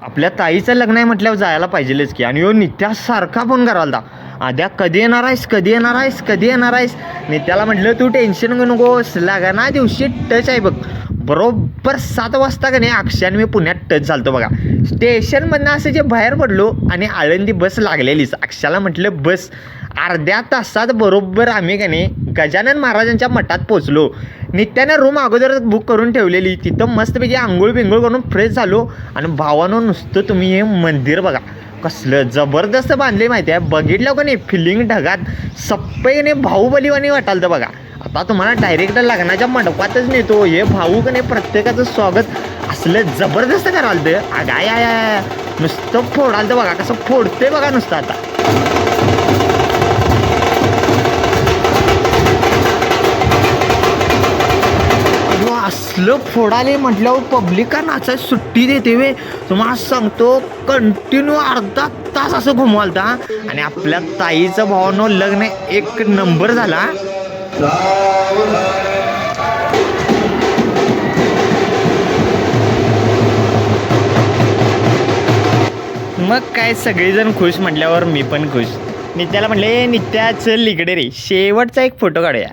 आपल्या ताईचं लग्न आहे म्हटल्यावर जायला पाहिजेलच की. आणि यो नित्यासारखा फोन करायला आद्या कधी येणार आहेस? कधी येणार आहेस? कधी येणार आहेस? नित्याला म्हटलं तू टेन्शन घेऊ नकोस. ना दिवशी टच आहे बघ. बरोबर सात वाजता का नाही अक्षयाने मी पुण्यात टच झालतो बघा. स्टेशनमधनं असं जे बाहेर पडलो आणि आळंदी बस लागलेलीच. अक्षयाला म्हटलं बस. अर्ध्या तासात बरोबर आम्ही का नाही गजानन महाराजांच्या मठात पोचलो नित्याने रूम अगोदरच बुक करून ठेवलेली. तिथं मस्तपैकी आंघोळ बिंघोळ करून फ्रेश झालो. आणि भावानं नुसतं तुम्ही हे मंदिर बघा. कसलं जबरदस्त बांधले माहिती आहे? बघितलं का नाही? फिलिंग ढगात. सप्पईने भाऊबलीवानी वाटाल तर बघा. आता तुम्हाला डायरेक्ट लग्नाच्या मंडपातच नेतो. हे भाऊ का नाही प्रत्येकाचं स्वागत. असलं जबरदस्त कराल तर अगाय नुसतं फोडाल तर बघा. कसं फोडते बघा नुसतं आता. असलं फोडाले म्हटल्यावर पब्लिका नाचाय सुट्टी देते वे. तुम्हाला सांगतो कंटिन्यू अर्धा तास असं घुमवालता आणि आपल्या ताईचं भावानं लग्न एक नंबर झाला. मग काय सगळेजण खुश म्हटल्यावर मी पण खुश. नित्याला म्हटले नित्या चल इकडे रे. शेवटचा एक फोटो काढूया.